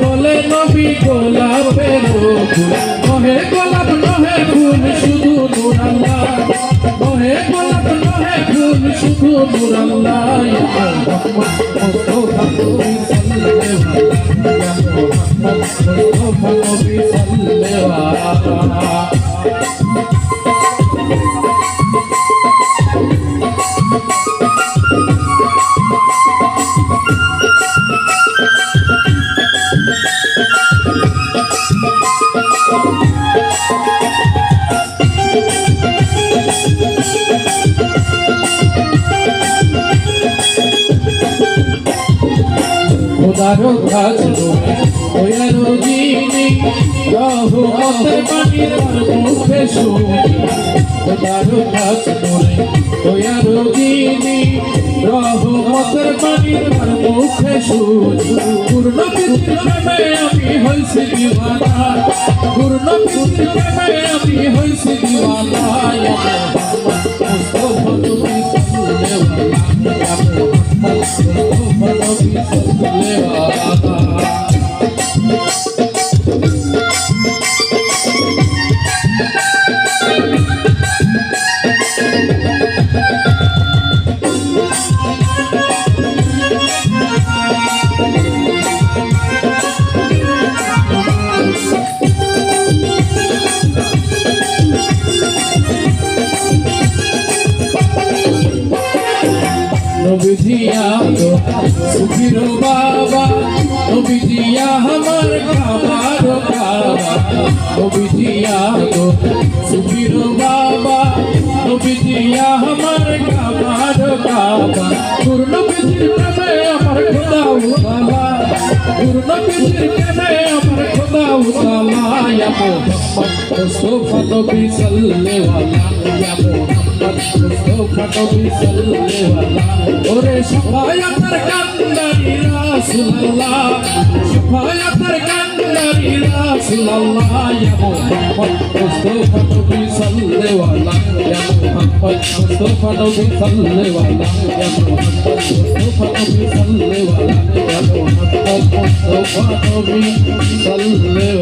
বলে নবী গোলাপের নহে গোলাপ নহে ফুল শুধু নুরাল্লাহ নহে গোলাপ নহে খোদারো কাজ ওয়ারো জিনি রহমতের পানি তার মুখে শুনি খোদারো কাজ ওয়ারো জিনি পানি মুখে শুনি পূর্ণ পৃথিবীতে আমি হইছি দিওয়ানা পূর্ণ পৃথিবীতে আমি হইছি দিওয়ানা ইয়া মুস্তফা তুমি সাল্লাল্লাহু আলাইহি নবীজিয়া তো সুখীর বাবা নবীজিয়া আমার খাবার বাবা নবীজিয়া তো সুখীর বাবা নবীজিয়া আমার খাবার বাবা। পূর্ণ পৃথিবীর প্রেমে আমার খোদা উতালা, পূর্ণ পৃথিবীর প্রেমে আমার খোদা উতালা ইয়া মোহাম্মদ মুস্তাফা নবী সাল্লাল্লাহু আলাইহি ইয়া মোহাম্মদ ওরে শাফায়াতের কান্দারি রাসূলুল্লাহ শাফায়াতের কান্দারি রাসূলুল্লাহ ইয়া মুহাম্মদ মুস্তাফা নবী সাল্লাল্লাহু ইয়া মুহাম্মদ মুস্তাফা নবী সাল্লাল্লাহু ইয়া